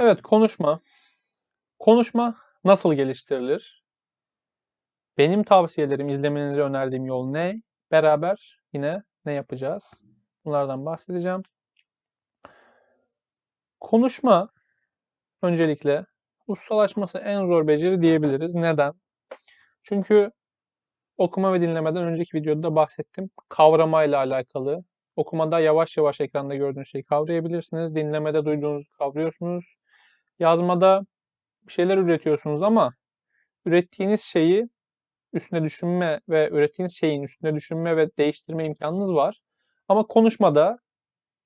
Evet, konuşma. Konuşma nasıl geliştirilir? Benim tavsiyelerim, izlemenizi önerdiğim yol ne? Beraber yine ne yapacağız? Bunlardan bahsedeceğim. Konuşma öncelikle ustalaşması en zor beceri diyebiliriz. Neden? Çünkü okuma ve dinlemeden önceki videoda da bahsettim. Kavramayla alakalı. Okumada yavaş yavaş ekranda gördüğünüz şeyi kavrayabilirsiniz. Dinlemede duyduğunuzu kavruyorsunuz. Yazmada bir şeyler üretiyorsunuz ama ürettiğiniz şeyi üstüne düşünme ve ürettiğiniz şeyin üstüne düşünme ve değiştirme imkanınız var. Ama konuşmada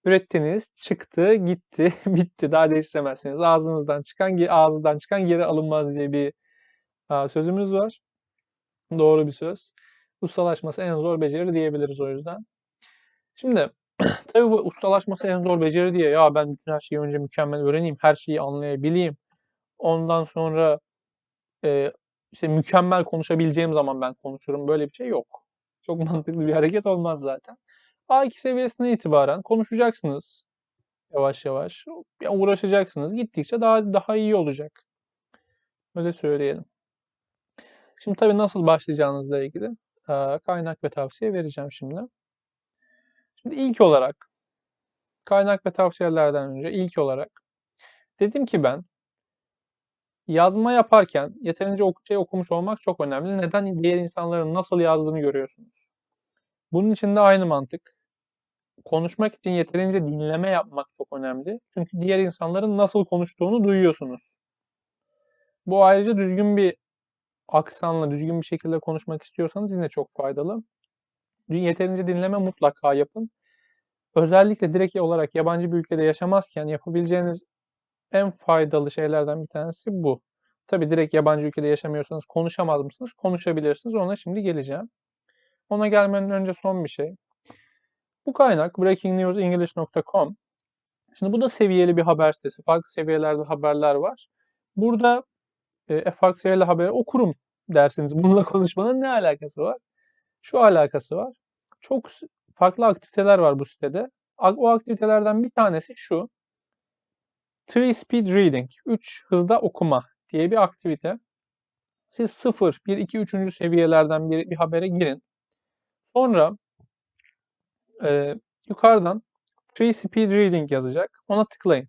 ürettiniz, çıktı, gitti, bitti. Daha değiştiremezsiniz. Ağzınızdan çıkan, ağzından çıkan geri alınmaz diye bir sözümüz var. Doğru bir söz. Ustalaşması en zor beceri diyebiliriz o yüzden. Şimdi tabii bu ustalaşması en zor beceri diye ya ben bütün her şeyi önce mükemmel öğreneyim, her şeyi anlayabileyim. Ondan sonra e, işte mükemmel konuşabileceğim zaman ben konuşurum. Böyle bir şey yok. Çok mantıklı bir hareket olmaz zaten. A2 seviyesine itibaren konuşacaksınız. Yavaş yavaş. Yani uğraşacaksınız. Gittikçe daha daha iyi olacak. Öyle söyleyelim. Şimdi tabii nasıl başlayacağınızla ilgili kaynak ve tavsiye vereceğim şimdi. Şimdi ilk olarak kaynak ve tavsiyelerden önce ilk olarak dedim ki ben yazma yaparken yeterince şey okumuş olmak çok önemli. Neden? Diğer insanların nasıl yazdığını görüyorsunuz. Bunun için de aynı mantık. Konuşmak için yeterince dinleme yapmak çok önemli. Çünkü diğer insanların nasıl konuştuğunu duyuyorsunuz. Bu ayrıca düzgün bir aksanla, düzgün bir şekilde konuşmak istiyorsanız yine çok faydalı. Yeterince dinleme mutlaka yapın. Özellikle direkt olarak yabancı bir ülkede yaşamazken yapabileceğiniz en faydalı şeylerden bir tanesi bu. Tabi direkt yabancı ülkede yaşamıyorsanız konuşamaz mısınız? Konuşabilirsiniz. Ona şimdi geleceğim. Ona gelmeden önce son bir şey. Bu kaynak breakingnewsenglish.com. Şimdi bu da seviyeli bir haber sitesi. Farklı seviyelerde haberler var. Burada e, farklı seviyeli haberi okurum dersiniz. Bununla konuşmanın ne alakası var? Şu alakası var. Çok farklı aktiviteler var bu sitede. O aktivitelerden bir tanesi şu. Three Speed Reading, 3 hızda okuma diye bir aktivite. Siz 0, 1, 2, 3. seviyelerden bir, bir habere girin. Sonra e, yukarıdan Three Speed Reading yazacak. Ona tıklayın.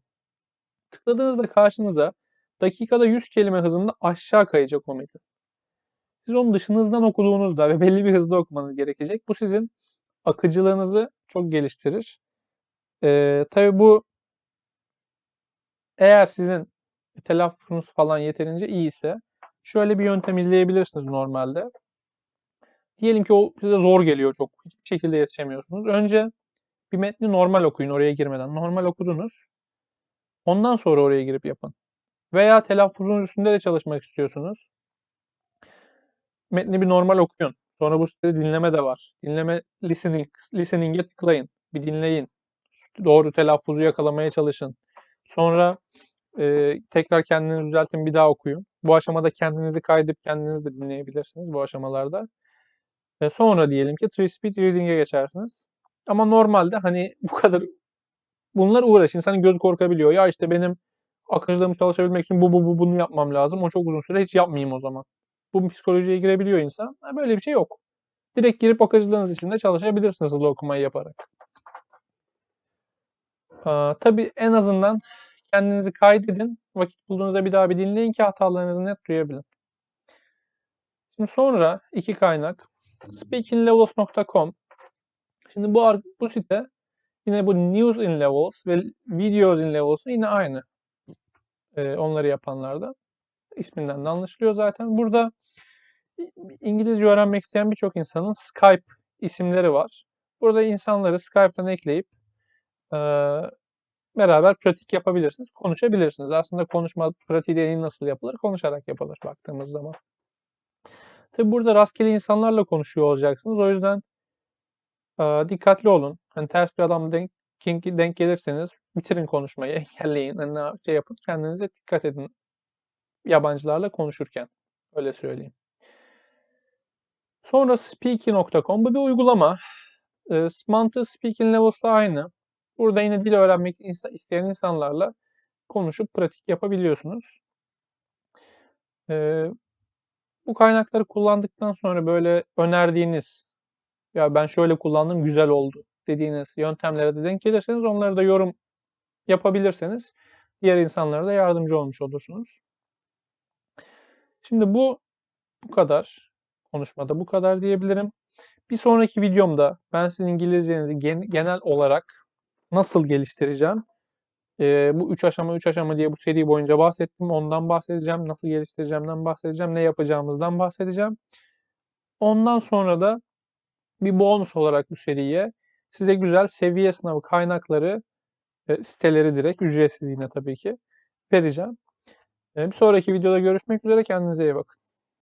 Tıkladığınızda karşınıza dakikada 100 kelime hızında aşağı kayacak o metin. Siz onu dışınızdan okuduğunuzda ve belli bir hızda okumanız gerekecek. Bu sizin akıcılığınızı çok geliştirir. Ee, tabii bu eğer sizin telaffuzunuz falan yeterince iyi ise şöyle bir yöntem izleyebilirsiniz normalde. Diyelim ki o size zor geliyor çok. Hiçbir şekilde yetişemiyorsunuz. Önce bir metni normal okuyun oraya girmeden. Normal okudunuz. Ondan sonra oraya girip yapın. Veya telaffuzun üstünde de çalışmak istiyorsunuz. Metni bir normal okuyun. Sonra bu sitede dinleme de var. Dinleme listening, listening'e tıklayın. Bir dinleyin. Doğru telaffuzu yakalamaya çalışın. Sonra e, tekrar kendinizi düzeltin bir daha okuyun. Bu aşamada kendinizi kaydedip kendiniz de dinleyebilirsiniz bu aşamalarda. E, sonra diyelim ki 3 speed reading'e geçersiniz. Ama normalde hani bu kadar bunlar uğraş. İnsanın göz korkabiliyor. Ya işte benim akıcılığımı çalışabilmek için bu bu bu bunu yapmam lazım. O çok uzun süre hiç yapmayayım o zaman. Bu psikolojiye girebiliyor insan. Böyle bir şey yok. Direkt girip akıcılığınız için de çalışabilirsiniz hızlı okumayı yaparak. Aa, tabii en azından kendinizi kaydedin. Vakit bulduğunuzda bir daha bir dinleyin ki hatalarınızı net duyabilin. Şimdi sonra iki kaynak. speakinglevels.com Şimdi bu, bu site yine bu News in Levels ve Videos in Levels yine aynı. Ee, onları yapanlarda. isminden de anlaşılıyor zaten. Burada İngilizce öğrenmek isteyen birçok insanın Skype isimleri var. Burada insanları Skype'tan ekleyip e, beraber pratik yapabilirsiniz, konuşabilirsiniz. Aslında konuşma pratiği dediğin nasıl yapılır? Konuşarak yapılır baktığımız zaman. Tabi burada rastgele insanlarla konuşuyor olacaksınız. O yüzden e, dikkatli olun. Hani ters bir adam denk, denk gelirseniz bitirin konuşmayı, engelleyin. Hani şey yapın, kendinize dikkat edin yabancılarla konuşurken. Öyle söyleyeyim. Sonra speaky.com bu bir uygulama. E, mantığı Speaking Levels'la aynı. Burada yine dil öğrenmek isteyen insanlarla konuşup pratik yapabiliyorsunuz. Ee, bu kaynakları kullandıktan sonra böyle önerdiğiniz ya ben şöyle kullandım güzel oldu dediğiniz yöntemlere de denk gelirseniz onları da yorum yapabilirseniz diğer insanlara da yardımcı olmuş olursunuz. Şimdi bu bu kadar. Konuşmada bu kadar diyebilirim. Bir sonraki videomda ben sizin İngilizcenizi gen- genel olarak nasıl geliştireceğim? Ee, bu 3 aşama 3 aşama diye bu seri boyunca bahsettim. Ondan bahsedeceğim. Nasıl geliştireceğimden bahsedeceğim. Ne yapacağımızdan bahsedeceğim. Ondan sonra da bir bonus olarak bu seriye size güzel seviye sınavı kaynakları e, siteleri direkt ücretsiz yine tabii ki vereceğim. E, bir sonraki videoda görüşmek üzere. Kendinize iyi bakın.